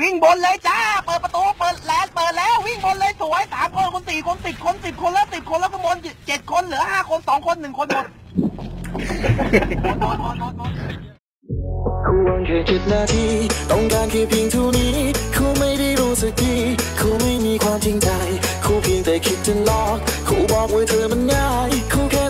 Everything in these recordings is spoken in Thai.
วิ่งบนเลยจ้า เปิดประตู เปิดแลนเปิดแล้ว วิ่งบนเลยสวยสามคนคนสี่คนสิบคนสิบคนแล้วสิบคนแล้วข้างบนเจ็ดคนเหลือห้าคนสองคนหนึ่งคนหมดคู่วันแค่คิดนาที ต้องการแค่เพียงเท่านี้คู่ไม่ได้รู้สึกดีคู่ไม่มีความจริงใจคู่เพียงแต่คิดจะหลอกคู่บอกว่าเธอมันง่ายคู่แค่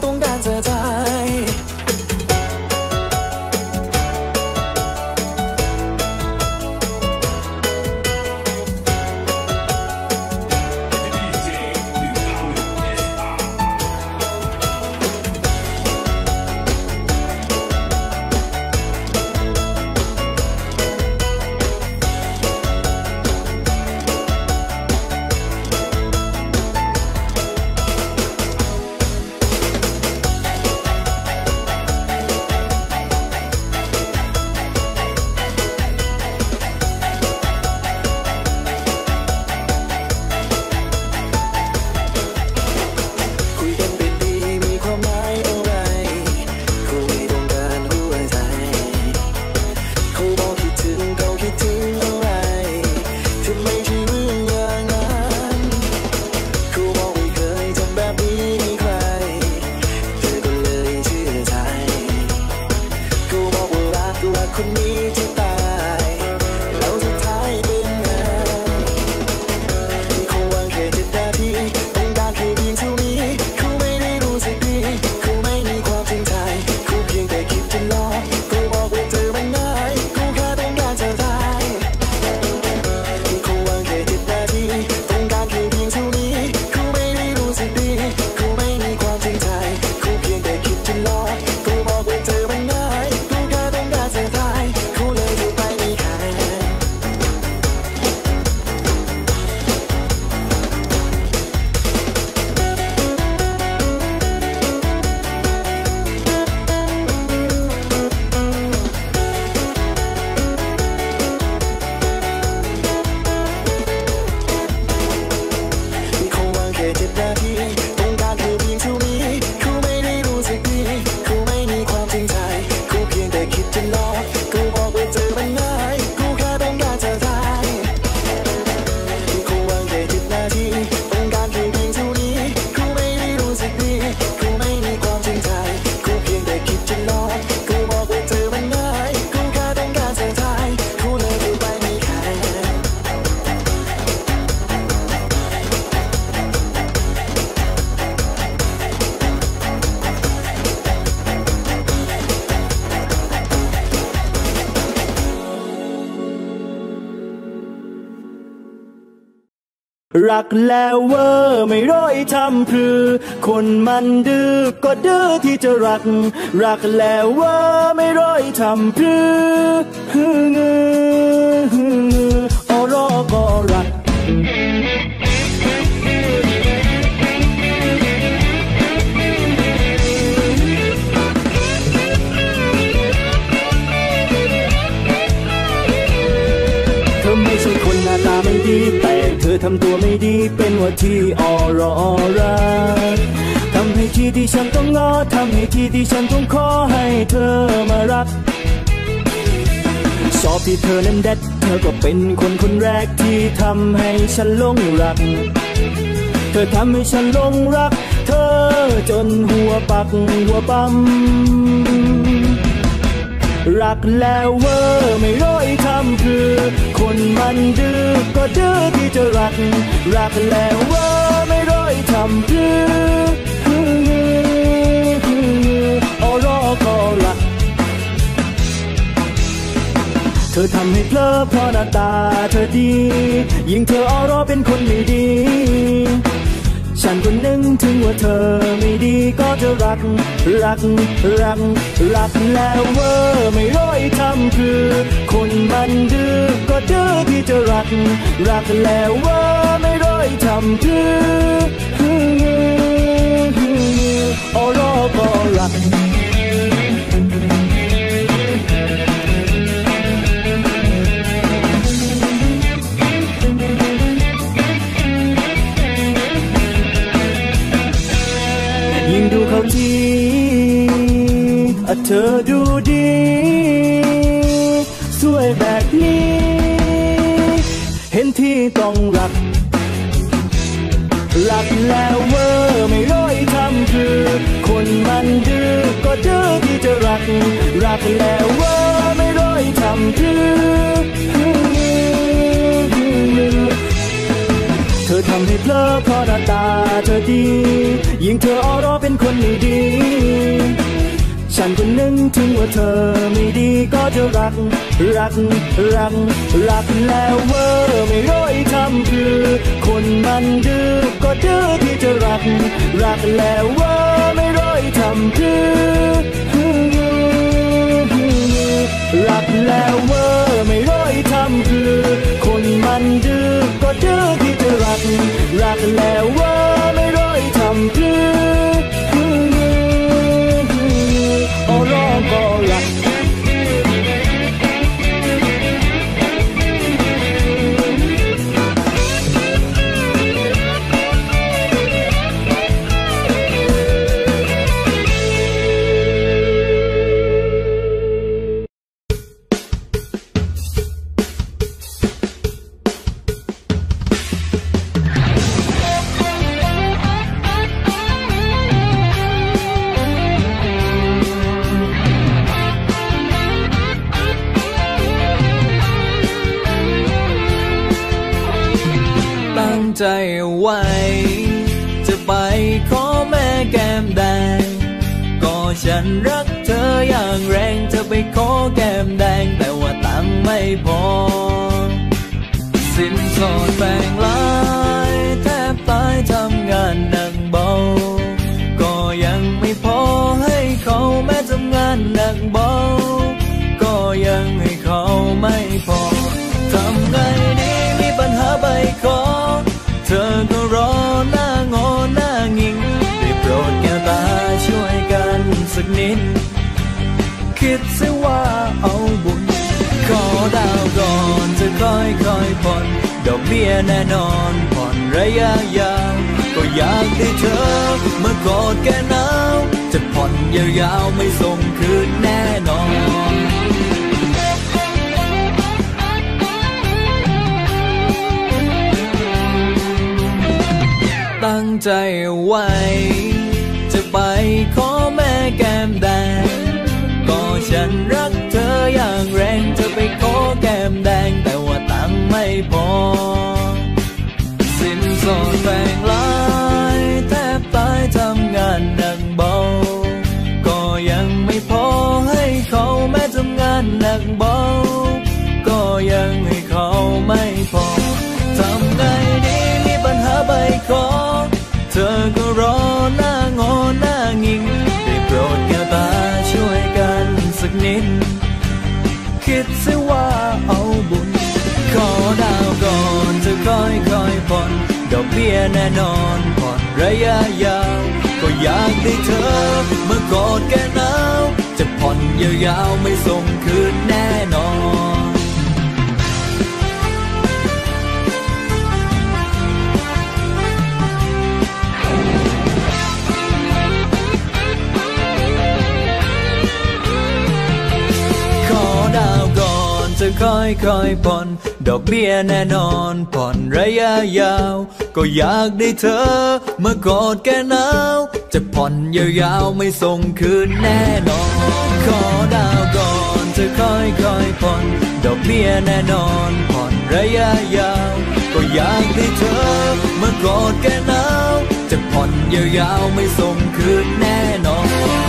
รักแล้วเวอร์ไม่ร้อยทำพรือคนมันดื้อก็ดื้อที่จะรัก รักแล้วเวอร์ไม่ร้อยทำพรือฮึงือฮึงือออรอก็รักเธอไม่ใช่คนหน้าตาไม่ดีแต่ เธอทำตัวไม่ดีเป็นว่าที่ออรอรักทำให้ที่ที่ฉันต้องงอทำให้ที่ที่ฉันต้องขอให้เธอมารักชอบที่เธอนั้นเด็ดเธอก็เป็นคนคนแรกที่ทำให้ฉันหลงรัก เธอทำให้ฉันหลงรัก เธอจนหัวปักหัวปั๊ม รักแล้วเวอร์ไม่ร้อยทำคือ คนมันดื้อก็ดื้อที่จะรัก รักแล้วเวอร์ไม่ร้อยทำคือฮึ่มๆออรอก็รัก เธอทำให้เพลอเพราะหน้าตาเธอดี ยิ่งเธอออรอเป็นคนไม่ดี ฉันก็นึกถึงว่าเธอไม่ดีก็จะรัก รัก รัก รักแล้วเวอร์ไม่ร้อยทำคือ คนมันดื้อก็ดื้อที่จะรัก รักแล้วเวอร์ไม่ร้อยทำคือโออรอก็รัก เธอดูดี สวยแบบนี้ เห็นที่ต้องรักรักแล้วเวอร์ไม่ร้อยทำคือ คนมันดื้อก็ดื้อที่จะรัก รักแล้วเวอร์ไม่ร้อยทำคือเธอทำให้เพลอเพราะหน้าตาเธอดี ยิ่งเธอออรอเป็นคนไม่ดี ฉันก็นึกถึงว่าเธอไม่ดีก็จะรัก รัก รัก รักแล้วเวอร์ไม่ร้อยทำคือ คนมันดื้อก็ดื้อที่จะรัก รักแล้วเวอร์ไม่ร้อยทำคือรักแล้วเวอร์ไม่ร้อยทำคือ คนมันดื้อ ใจไว้ จะไปขอแม่แก้มแดง ก็ฉันรักเธออย่างแรงจะไปขอแก้มแดง แต่ว่าตังไม่พอ สินสอดแบ่งลายแทบตายทำงานหนักเบา ก็ยังไม่พอให้เขาแม้ทำงานหนักเบา ก็ยังให้เขาไม่พอทำไงดีมีปัญหาใบคอ อก็รอหน้างอหน้างิงได้โปรดแก้วตาช่วยกันสักนิด คิดซะว่าเอาบุญ ขอดาวก่อนจะค่อยค่อยผ่อนดอกเบี้ยแน่นอนผ่อนระยะยาวก็อยากได้เธอเมื่อกอดแกหนาวจะผ่อนยาวๆไม่ส่งคืนแน่นอน ตั้งใจไว้ จะไปขอแม่แก้มแดง ก็ฉันรักเธออย่างแรงจะไปขอแก้มแดง แต่ว่าตังไม่พอ สินสอดแบ่งหลายแทบตายทำงานหนักเบา ก็ยังไม่พอให้เขาแม้ทำงานหนักเบา ก็ยังให้ แน่นอนผ่อนระยะยาว ก็อยากได้เธอ เมื่อกอดแกหนาว จะผ่อนยาวๆไม่ส่งคืนแน่ ค่อยค่อยผ่อน ดอกเบี้ยแน่นอนผ่อนระยะยาว ก็อยากได้เธอเมื่อกอดแกหนาว จะผ่อนยาวๆไม่ส่งคืนแน่นอน ขอดาวก่อนจะค่อยค่อยผ่อน ดอกเบี้ยแน่นอนผ่อนระยะยาว ก็อยากได้เธอเมื่อกอดแกหนาว จะผ่อนยาวๆไม่ส่งคืนแน่นอน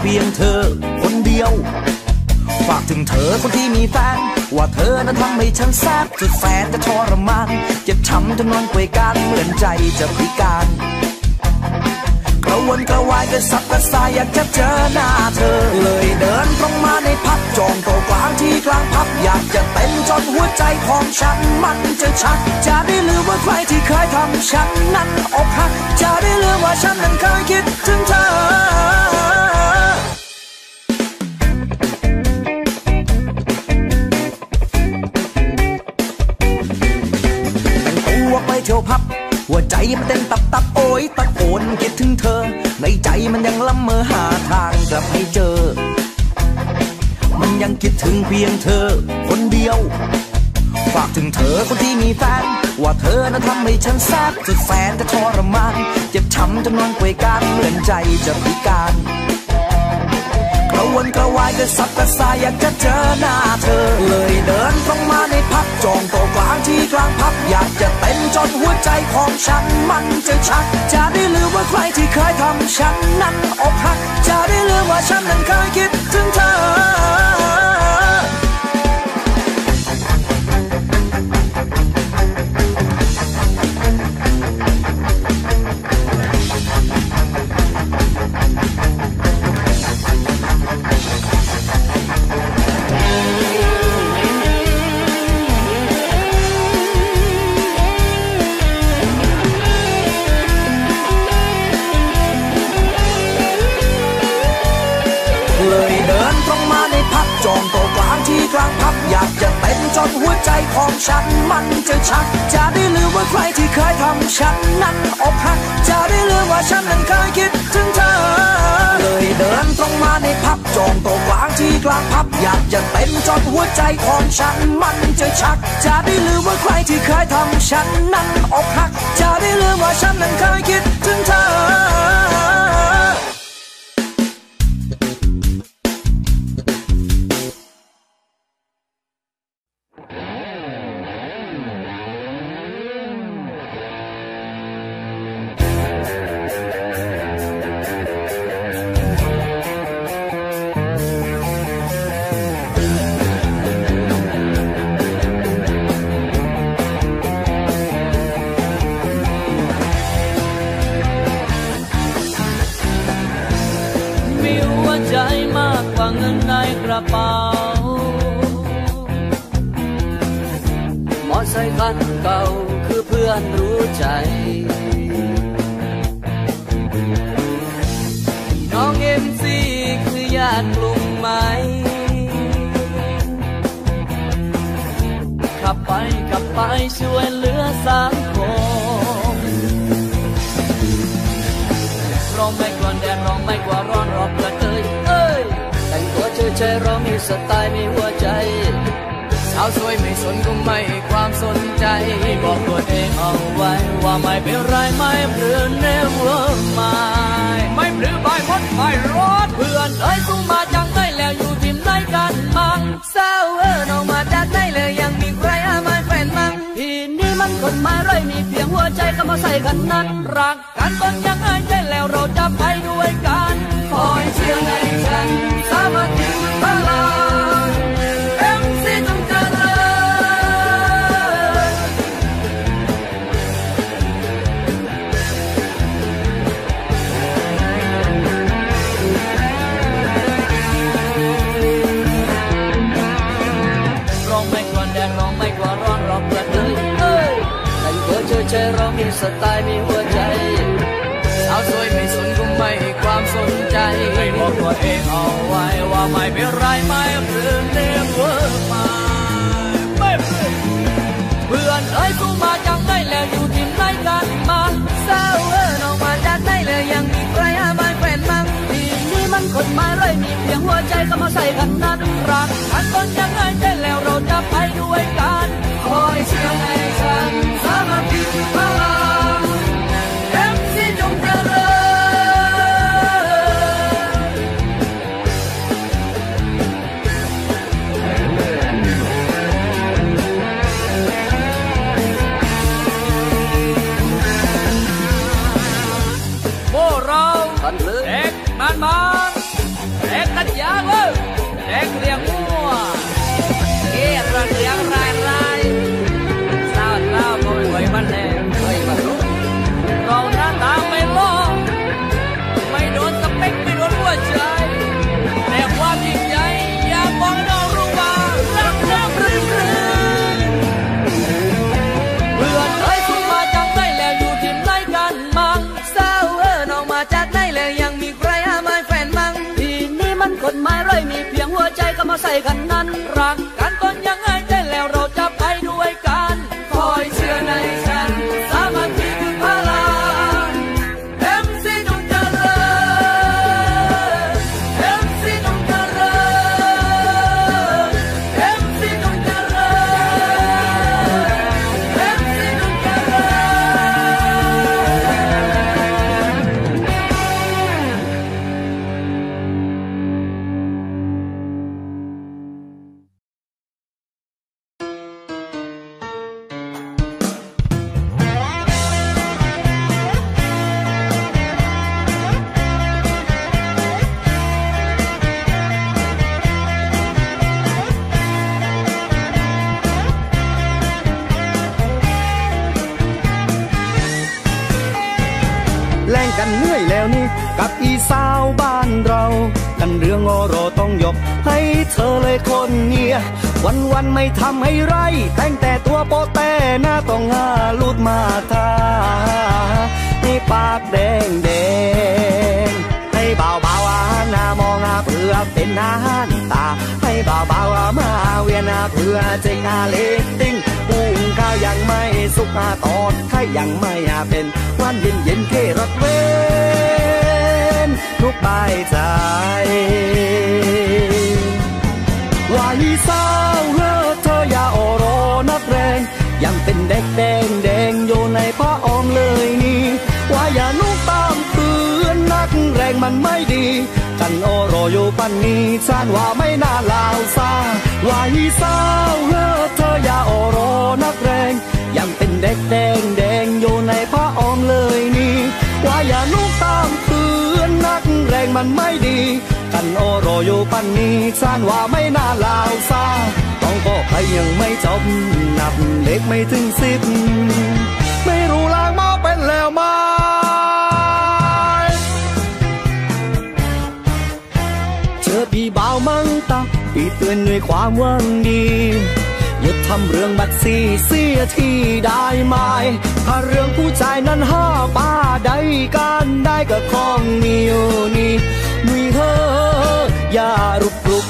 เพียงเธอคนเดียว ฝากถึงเธอคนที่มีแฟน ว่าเธอนั้นทำให้ฉันแซบจนแฟนจะทรมาน เจ็บช้ำจนนอนกวยการเหมือนใจจะพิการกระวนกระวายกระสับกระส่ายอยากจะเจอหน้าเธอเลยเดินตรงมาในพับจองโตะกลางที่กลางพับอยากจะเต้นจนหัวใจของฉันมันจะชัก จะได้ลืมว่าใครที่เคยทำฉันนั้นอกหัก จะได้ลืมว่าฉันนั้นเคยคิดถึงเธอ เที่ยวพับ หัวใจมันเต้นตับตับโอยตะโกนคิดถึงเธอ ในใจมันยังละเมอหาทางกลับให้เจอ มันยังคิดถึงเพียงเธอ คนเดียว ฝากถึงเธอคนที่มีแฟน ว่าเธอนั้นทำให้ฉันแซบจนแฟนจะทรมาน เจ็บช้ำจนนอนกวยการเหมือนใจจะพิการ ระวนกระวายกระสับกระส่ายอยากจะเจอหน้าเธอ เลยเดินตรงมาในพับจองโตกลางที่กลางพับอยากจะเต้นจนหัวใจของฉันมันจะชัก จะได้ลืมว่าใครที่เคยทำฉันนั้นอกหัก จะได้ลืมว่าฉันนั้นเคยคิดถึงเธอ เดินตรงมาในพับจองโตะกลางที่กลางพับอยากจะเต้นจนหัวใจของฉันมันจะชัก จะได้ลืมว่าใครที่เคยทำฉันนั้นอกหัก จะได้ลืมว่าฉันนั้นเคยคิดถึงเธอ เลยเดินตรงมาในพับจองโตะกลางที่กลางพับอยากจะเต้นจนหัวใจของฉันมันจะชัก จะได้ลืมว่าใครที่เคยทำฉันนั้นอกหัก จะได้ลืมว่าฉันนั้นเคยคิดถึงเธอ เป๋ามอไซค์คันเก่าคือเพื่อนรู้ใจน้องเอ็มซีคือญาติกลุ่มไหม ขับไปขับไปช่วยเหลือสังคมร้องไม่กลัวแดดร้องไม่กลัวร้อนรอบเทย ตัวเฉยเร้องมีสไตล์มีหัวใจ สาวสวยไม่สนก็ไม่ความสนใจ บอกตัวเองเอาไว้ ว่าไม่เป็นไรไม่เปลือนเนวอร์มาไม่ปลือใบมดไม่รอดเพื่อนเอ้ยสู้มาจังได้แล้วอยู่ทีมไหนกันมั่งสาเออน้องมาจากไหนเลยยังมีใครอามาแฟนมั่งทีนี้มันคนหมายไรมีเพียงหัวใจก็มาใส่กันนั้นรักกันตอนยังไงใจแล้วเราจะไปด้วยกัน คอยเชียร์ให้ฉันสามัคคีพลังเอ็มซีจงเจริญร้องไม่กลัวแดดร้องไม่กลัวร้อนรอกระเทยเอ้ยแต่งตัวเฉยเฉยๆร้องมีสไตล์มีหัวใจสาวสวยไม่สนก็ไม่ ให้ความสนใจให้บอกตัวเองเอาไว้ว่าไม่เป็นไรไม่เรื่องเรื่องเวิร์มาไม่เป็นเพื่อนเอ้ยสู้มาจังได้แล้วอยู่ทีมไหนกันมาสาเออน้องมาจากไหนเลยยังมีใครอามาแฟนมั่งทีนี้มันคนมายไรมีเพียงหัวใจก็มาใส่กันนั้นรักกันตอนยังไงใจแล้วเราจะไปด้วยกันคอยเชียร์ให้ฉันสามัคคีพลัง ไม้ไยมีเพียงหัวใจก็มาใส่กันนั้นรัก แล่งกันเหนื่อยแล้วนี่ กับอีสาวบ้านเรา กันเรื่องอรอต้องยก ให้เธอเลยคนเนียวันวันไม่ทำให้ไร แต่งแต่ตัวโปแต่หน้าต้องหาลูดมาทาให้ปากแดงแดงให้เบาเบาอาหน้ามองอาเพื่อเป็นอาหาตา ให้เบาเบาอามาเวียนอาเพื่อเจงอาเล็กติ้ง ปุ้งข้าวยังไม่สุกอาตอดถ้ายังไม่อาเป็นวันเย็นเย็นเทรถเวนนุกใบใจว่าอีสาวเฮอเธออย่าโอโรนักแรง ยังเป็นเด็กแดงแดงอยู่ในผ้าอ้อมเลยนี่ว่าอย่านุกตามเพื่อนนักแรงมันไม่ดีกันโอรอยู่ปันนี้ชานว่าไม่น่าลาวซาว่าอีสาวเฮ เด็กแดงแดงอยู่ในผ้าอ้อมเลยนี่ว่าอย่านุกตามเพื่อนนักแรงมันไม่ดี กันโอโรอยู่ปันนี้ชานว่าไม่น่าลาวซาต้องบอกใครยังไม่จบนับเล็กไม่ถึงสิบไม่รู้ลางมาเป็นแล้วไหมเจอพี่บ่าวมังตาพี่เตือนด้วยความหวังดี ทำเรื่องบัตรซีเสียที่ได้ไหมถ้าเรื่องผู้ชายนั้นห้าป้าได้กันได้ก็คองมีอยู่นี่มีเธออย่ารุกรุก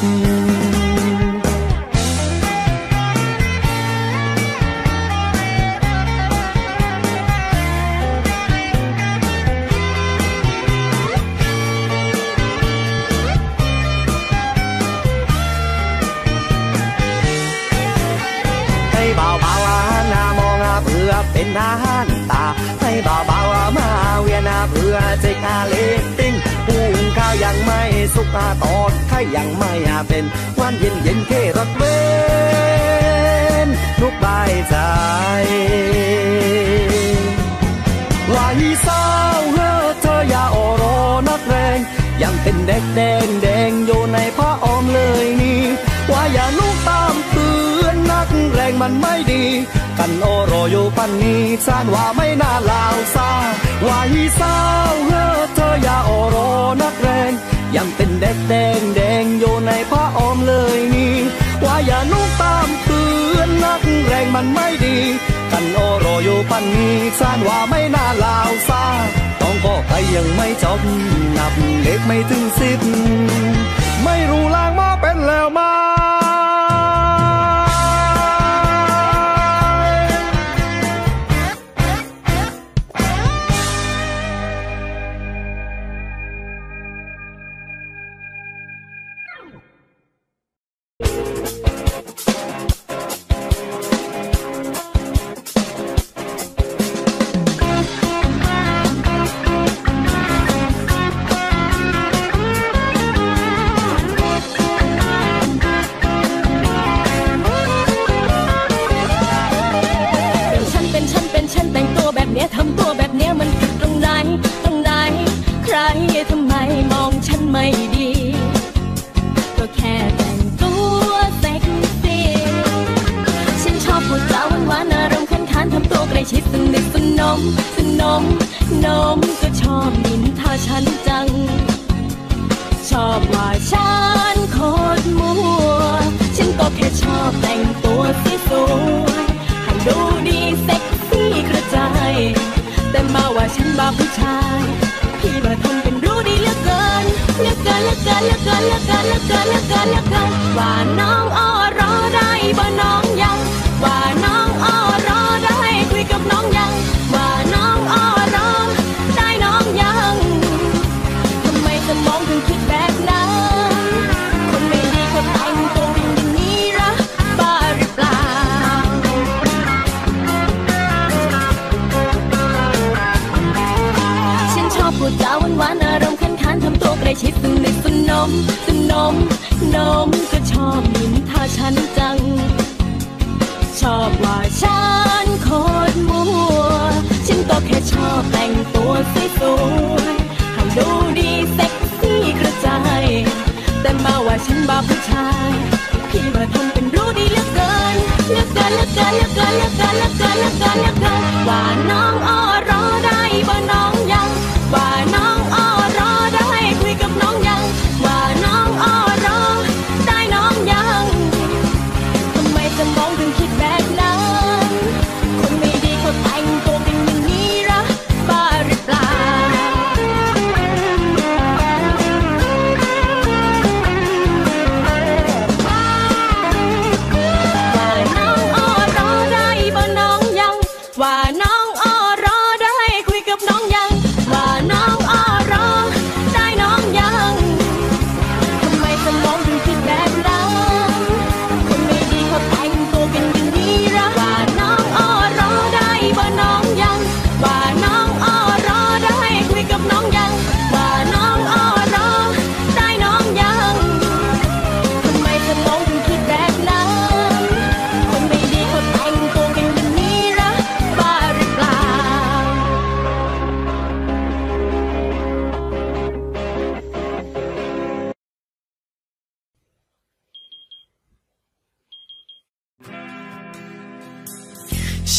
เป็นอาหารตาให้เบาเบาๆมาเวียนาเพื่อเจกาเล็กติ้งปุ้งข้าวยังไม่สุกอาตอดถ้ายังไม่อาเป็นวันเย็นเย็นเทรถเวนนุกบายใจว่าอีสาเฮอเธออย่าโอโรนักแรงยังเป็นเด็กแดง มันไม่ดี กันโอโรอยู่ปันนี้ชานว่าไม่น่าลาวซาว่าอีสาวเฮอเธออย่าโอโรนักแรง ยังเป็นเด็กแดงแดงอยู่ในผ้าอ้อมเลยนี่ว่าอย่านุกตามเพื่อนนักแรงมันไม่ดี กันโอโรอยู่ปันนี้ชานว่าไม่น่าลาวซาต้องบอกใครยังไม่จบนับเล็กไม่ถึงสิบไม่รู้ลางมาเป็นแล้วมา ฉันไม่ดี ก็แค่แต่งตัวเซ็กซี่ฉันชอบพูดจาหวานๆอารมณ์ขันขันทำตัวใกล้ชิดสนิทสนมสนมนมก็ชอบนินทาฉันจัง ชอบว่าฉันโคตรมัว ฉันก็แค่ชอบแต่งตัวสวยให้ดูดีเซ็กซี่กระจายแต่มาว่าฉันบ้าผู้ชายพี่มาท นรู้ดีเลือเกินเลือเกินเลือเกินเหลือเกินเหลือเกินเหลือเกินเหลือเกินเหลือเกินว่าน้องอ้อรอได้บ่น้องยังว่าน้องอ้อรอได้คุยกับน้อง สวยๆให้ดูดีเซ็กซี่กระจายแต่มาว่าฉันบ้าผู้ชาย พี่มาทำเป็นรู้ดีเหลือเกินเหลือเกินเหลือเกินเหลือเกินเหลือเกินเหลือเกินเหลือเกินเหลือเกินว่าน้อง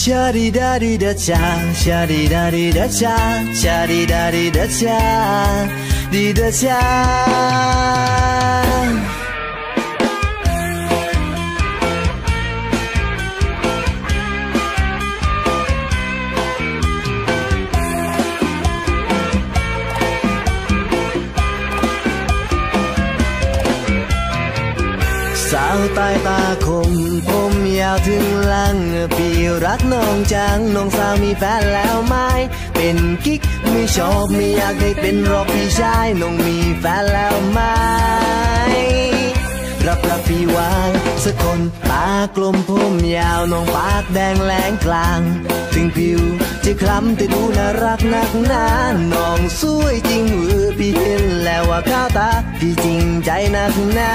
下滴答滴答恰，下滴答滴答恰，下滴答滴答恰，滴答恰。扫台打空空。 ยาวถึงลังพี่รักน้องจังน้องสาวมีแฟนแล้วไหมเป็นกิ๊กไม่ชอบไม่อยากได้เป็นรอกพี่ชายน้องมีแฟนแล้วไหมรับรับพี่วางสักคนตากลมผมยาวน้องปากแดงแหลงกลาง ถึงผิวจะคล้ำแต่ดูน่ารักนักหนาน้องสวยจริงเออพี่เห็นแล้วว่าข้าตาพี่จริงใจนักหนา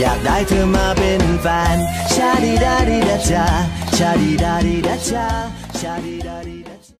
อยากได้เธอมาเป็นแฟน ชาดีดาดีดาชาชาดีดาดีดาชาชาดี